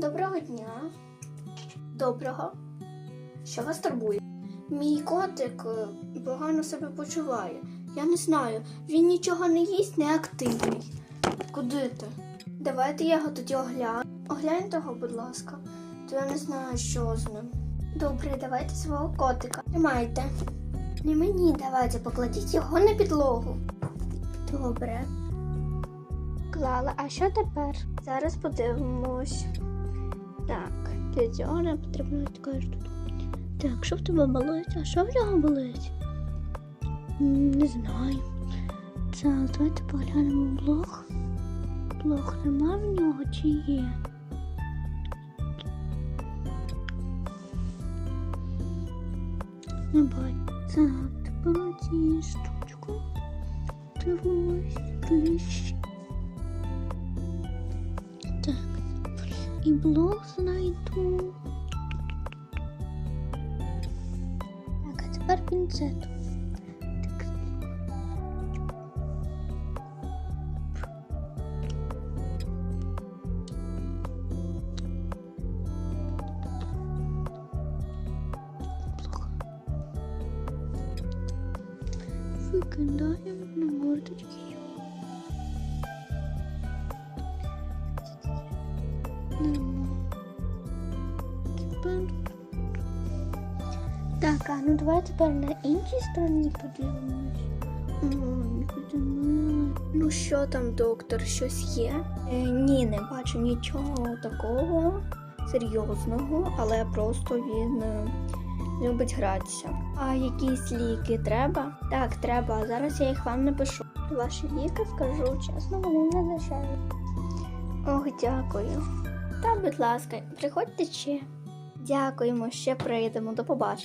Доброго дня. Доброго. Що вас турбує? Мій котик е, погано себе почуває. Я не знаю, він нічого не їсть, не активний. Куди ти? Давайте я його тоді огляну. Огляньте його, будь ласка. То я не знаю, що з ним. Добре, давайте свого котика. Тримайте. Не мені давайте, покладіть його на підлогу. Добре. Клала, а що тепер? Зараз подивимось. Так, для цього потрібно така штука. Так, що в тебе болить? А що в нього болить? Не знаю. Так, давайте поглянемо блог. Блог нема в нього чи є? Не бачу. Так, тепер цією штучку. Дивимось ближче. І блог знайду. Так, а тепер пінцет. Викидаємо на мордочки. Нема. Тепер. Так, а ну давай тепер на іншій стороні подивимось. Подивимось. Ну що там, доктор, щось є? Е, ні, не бачу нічого такого серйозного, але просто він е, любить гратися. А якісь ліки треба? Так, треба. Зараз я їх вам напишу. Ваші ліки, скажу чесно, вони не дешеві. Ох, дякую. Та, будь ласка, приходьте ще. Дякуємо, ще прийдемо. До побачення.